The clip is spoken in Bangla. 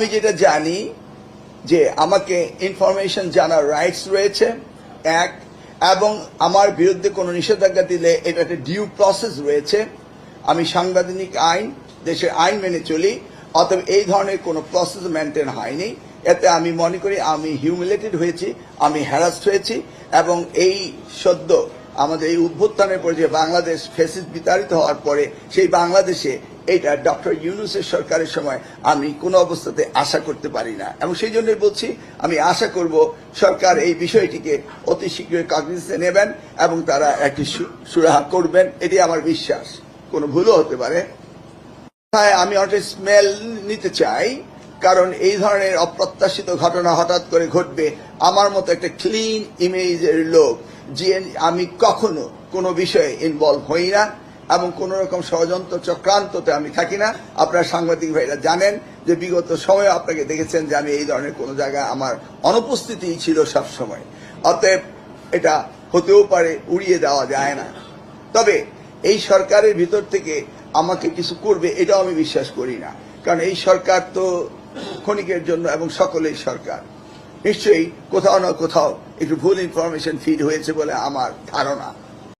আমি যেটা জানি যে আমাকে ইনফরমেশন জানার রাইটস রয়েছে, এক, এবং আমার বিরুদ্ধে কোনো নিষেধাজ্ঞা দিলে এটা একটা ডিউ প্রসেস রয়েছে। আমি সাংবিধানিক আইন, দেশের আইন মেনে চলি, অতএব এই ধরনের কোনো প্রসেস মেনটেন হয়নি। এতে আমি মনে করি আমি হিউমিলেটেড হয়েছি, আমি হ্যারাস্ট হয়েছি, এবং এই সদ্য আমাদের এই উদ্বোধনের পরে যে বাংলাদেশ ফেসিস বিতাড়িত হওয়ার পরে সেই বাংলাদেশে এইটা ডক্টর ইউনুসের সরকারের সময় আমি কোনো অবস্থাতে আশা করতে পারি না। এবং সেই জন্যই বলছি, আমি আশা করব সরকার এই বিষয়টিকে অতি শীঘ্রই কগনিসে নেবেন এবং তারা একটি সুরাহা করবেন। এটি আমার বিশ্বাস। কোনো ভুলও হতে পারে। হ্যাঁ আমি অনেক স্মেল নিতে চাই, কারণ এই ধরনের অপ্রত্যাশিত ঘটনা হঠাৎ করে ঘটবে। আমার মতো একটা ক্লিন ইমেজের লোক, যে আমি কখনো কোনো বিষয়ে ইনভলভ হই না। এবং কোন রকম ষড়যন্ত্র চক্রান্ততে আমি থাকি না। আপনারা সাংবাদিক ভাইরা জানেন যে বিগত সময়ে আপনাকে দেখেছেন যে আমি এই ধরনের কোনো জায়গায় আমার অনুপস্থিতি ছিল সব সময় অতএব এটা হতেও পারে, উড়িয়ে দেওয়া যায় না। তবে এই সরকারের ভিতর থেকে আমাকে কিছু করবে এটাও আমি বিশ্বাস করি না। কারণ এই সরকার তো ক্ষণিকের জন্য এবং সকলেই সরকার। নিশ্চয়ই কোথাও না কোথাও একটু ভুল ইনফরমেশন ফিড হয়েছে বলে আমার ধারণা।